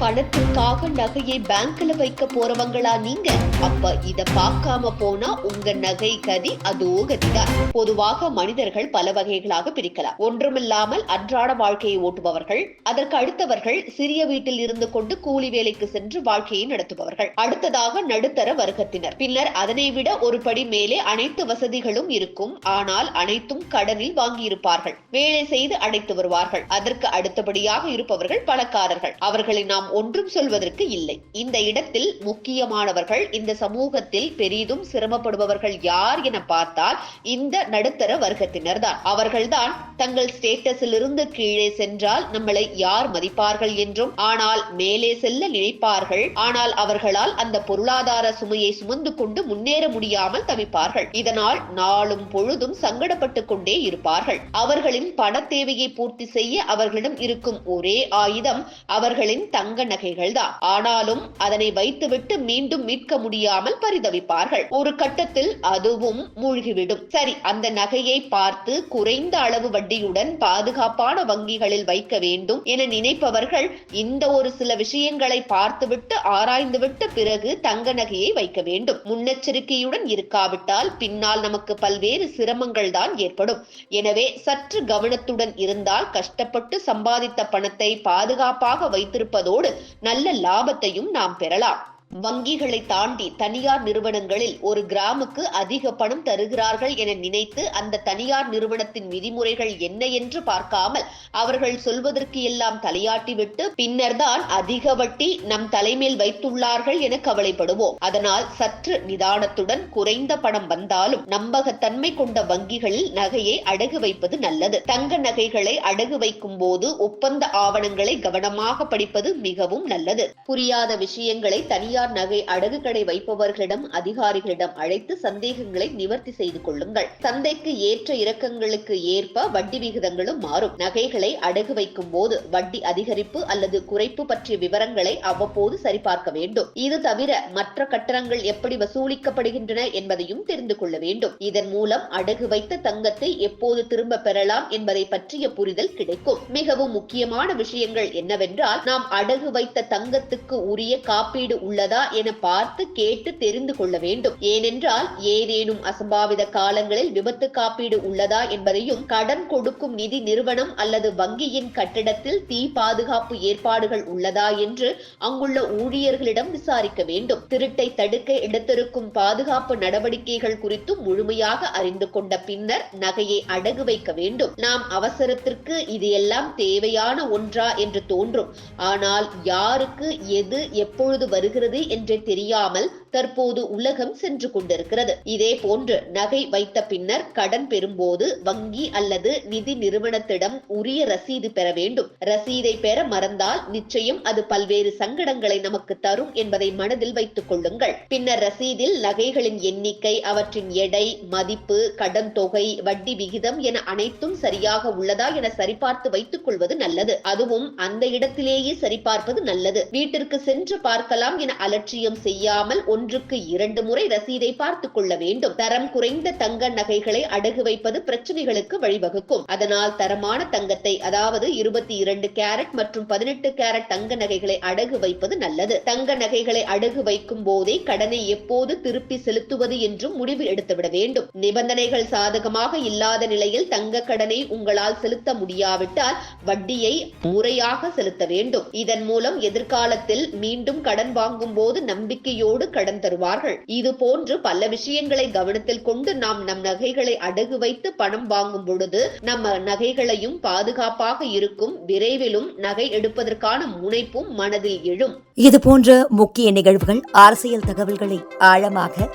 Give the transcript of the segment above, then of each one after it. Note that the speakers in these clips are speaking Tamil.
பணத்துக்காக நகையை பேங்க்ல வைக்க போறவங்களா நீங்க? அப்ப இத பார்க்காம போனா உங்க நகை கதி அதோ கதிதான். பொதுவாக மனிதர்கள் பல வகைகளாக பிரிக்கலாம். ஒன்றுமில்லாமல் அன்றாட வாழ்க்கையை ஓட்டுபவர்கள் அதற்கு அடுத்தவர்கள் சிறிய வீட்டில் இருந்து கொண்டு கூலி வேலைக்கு சென்று வாழ்க்கையை நடத்துபவர்கள். அடுத்ததாக நடுத்தர வர்க்கத்தினர். பின்னர் அதனை விட ஒரு படி மேலே அனைத்து வசதிகளும் இருக்கும். ஆனால் அனைத்தும் கடனில் வாங்கியிருப்பார்கள். வேலை செய்து அடைத்து வருவார்கள். அதற்கு அடுத்தபடியாக இருப்பவர்கள் பணக்காரர்கள். அவர்களை நாம் நாம் ஒன்றும் சொல்வதற்கு இல்லை. இந்த இடத்தில் முக்கியமானவர்கள் இந்த சமூகத்தில் பெரிதும் சிரமப்படுபவர்கள் யார் என பார்த்தால் இந்த நடுத்தர வர்க்கத்தினர் தான் அவர்கள்தான் தங்கள் ஸ்டேட்டஸில் இருந்து கீழே சென்றால் நம்மளை யார் மதிப்பார்கள் என்றும் ஆனால் மேலே செல்ல நினைப்பார்கள். ஆனால் அவர்களால் அந்த பொருளாதார சுமையை சுமந்து கொண்டு முன்னேற முடியாமல் தவிப்பார்கள். இதனால் நாளும் பொழுதும் சங்கடப்பட்டுக் கொண்டே இருப்பார்கள். அவர்களின் பண தேவையை பூர்த்தி செய்ய அவர்களிடம் இருக்கும் ஒரே ஆயுதம் அவர்களின் தங்க நகைகள் தான் ஆனாலும் அதனை வைத்துவிட்டு மீண்டும் மீட்க முடியாமல் பரிதவிப்பார்கள். ஒரு கட்டத்தில் அதுவும் மூழ்கிவிடும். சரி அந்த நகையை பார்த்து குறைந்த அளவு வட்டியுடன் பாதுகாப்பான வங்கிகளில் வைக்க வேண்டும் என நினைப்பவர்கள் இந்த ஒரு சில விஷயங்களை பார்த்துவிட்டு ஆராய்ந்துவிட்டு பிறகு தங்க நகையை வைக்க வேண்டும். முன்னெச்சரிக்கையுடன் இருக்காவிட்டால் பின்னால் நமக்கு பல்வேறு சிரமங்கள் தான் ஏற்படும். எனவே சற்று கவனத்துடன் இருந்தால் கஷ்டப்பட்டு சம்பாதித்த பணத்தை பாதுகாப்பாக வைத்திருப்பதோடு நல்ல லாபத்தையும் நாம் பெறலாம். வங்கிகளை தாண்டி தனியார் நிறுவனங்களில் ஒரு கிராமுக்கு அதிக பணம் தருகிறார்கள் என நினைத்து அந்த தனியார் நிறுவனத்தின் விதிமுறைகள் என்ன என்று பார்க்காமல் அவர்கள் சொல்வதற்கு எல்லாம் தலையாட்டிவிட்டு பின்னர்தான் அதிக வட்டி நம் தலைமேல் வைத்துள்ளார்கள் என கவலைப்படுவோம். அதனால் சற்று நிதானத்துடன் குறைந்த பணம் வந்தாலும் நம்பகத்தன்மை கொண்ட வங்கிகளில் நகையை அடகு வைப்பது நல்லது. தங்க நகைகளை அடகு வைக்கும் போது ஒப்பந்த ஆவணங்களை கவனமாக படிப்பது மிகவும் நல்லது. புரியாத விஷயங்களை தனியார் தனியார் நகை அடகு கடை வைப்பவர்களிடம் அதிகாரிகளிடம் அழைத்து சந்தேகங்களை நிவர்த்தி செய்து கொள்ளுங்கள். சந்தைக்கு ஏற்ற இறக்கங்களுக்கு ஏற்ப வட்டி விகிதங்களும் மாறும். நகைகளை அடகு வைக்கும் போது வட்டி அதிகரிப்பு அல்லது குறைப்பு பற்றிய விவரங்களை அவ்வப்போது சரிபார்க்க வேண்டும். இது தவிர மற்ற கட்டணங்கள் எப்படி வசூலிக்கப்படுகின்றன என்பதையும் தெரிந்து கொள்ள வேண்டும். இதன் மூலம் அடகு வைத்த தங்கத்தை எப்போது திரும்ப பெறலாம் என்பதை பற்றிய புரிதல் கிடைக்கும். மிகவும் முக்கியமான விஷயங்கள் என்னவென்றால் நாம் அடகு வைத்த தங்கத்துக்கு உரிய காப்பீடு உள்ள என பார்த்து கேட்டு தெரிந்து கொள்ள வேண்டும். ஏனென்றால் ஏதேனும் அசம்பாவித காலங்களில் விபத்து காப்பீடு உள்ளதா என்பதையும் கடன் கொடுக்கும் நிதி நிறுவனம் அல்லது வங்கியின் கட்டிடத்தில் தீ பாதுகாப்பு ஏற்பாடுகள் உள்ளதா என்று அங்குள்ள ஊழியர்களிடம் விசாரிக்க வேண்டும். திருட்டை தடுக்க எடுத்திருக்கும் பாதுகாப்பு நடவடிக்கைகள் குறித்தும் முழுமையாக அறிந்து கொண்ட பின்னர் நகையை அடகு வைக்க வேண்டும். நாம் அவசரத்திற்கு இது எல்லாம் தேவையான ஒன்றா என்று தோன்றும். ஆனால் யாருக்கு எது எப்பொழுது வருகிறது வருகிறது என்றே தெரியாமல் தற்போது உலகம் சென்று கொண்டிருக்கிறது. இதே போன்று நகை வைத்த பின்னர் கடன் பெறும்போது வங்கி அல்லது நிதி நிறுவனத்திடம் உரிய ரசீது பெற வேண்டும். ரசீதை பெற மறந்தால் நிச்சயம் அது பல்வேறு சங்கடங்களை நமக்கு தரும் என்பதை மனதில் வைத்துக் கொள்ளுங்கள். பின்னர் ரசீதில் நகைகளின் எண்ணிக்கை அவற்றின் எடை மதிப்பு கடன் தொகை வட்டி விகிதம் என அனைத்தும் சரியாக உள்ளதா என சரிபார்த்து வைத்துக் கொள்வது நல்லது. அதுவும் அந்த இடத்திலேயே சரிபார்ப்பது நல்லது. வீட்டிற்கு சென்று பார்க்கலாம் என அலட்சியம் செய்யாமல் ஒன்றுக்கு இரண்டு முறை ரசீதை பார்த்துக் கொள்ள வேண்டும். தரம் குறைந்த தங்க நகைகளை அடகு வைப்பது பிரச்சனைகளுக்கு வழிவகுக்கும். அதனால் தரமான தங்கத்தை அதாவது இருபத்தி இரண்டு கேரட் மற்றும் பதினெட்டு கேரட் தங்க நகைகளை அடகு வைப்பது நல்லது. தங்க நகைகளை அடகு வைக்கும் போதே கடனை எப்போது திருப்பி செலுத்துவது என்றும் முடிவு எடுத்துவிட வேண்டும். நிபந்தனைகள் சாதகமாக இல்லாத நிலையில் தங்க கடனை உங்களால் செலுத்த முடியாவிட்டால் வட்டியை முறையாக செலுத்த வேண்டும். இதன் மூலம் எதிர்காலத்தில் மீண்டும் கடன் வாங்கும் போது நம்பிக்கையோடு கடன் தருவார்கள். இது போன்று பல விஷயங்களை கவனத்தில் கொண்டு நாம் நம் நகைகளை அடகு வைத்து பணம் வாங்கும் பொழுது நம்ம நகைகளையும் பாதுகாப்பாக இருக்கும் விரைவிலும் நகை எடுப்பதற்கான முனைப்பும் மனதில் எழும். இது போன்ற முக்கிய நிகழ்வுகள் அரசியல் தகவல்களை ஆழமாக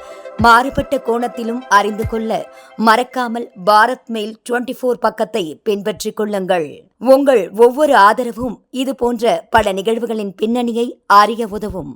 மாறுபட்ட கோணத்திலும் அறிந்து கொள்ள மறக்காமல் பாரத் மெயில் டுவெண்டி போர் பக்கத்தை பின்பற்றிக் கொள்ளுங்கள். உங்கள் ஒவ்வொரு ஆதரவும் இது போன்ற பல நிகழ்வுகளின் பின்னணியை அறிய உதவும்.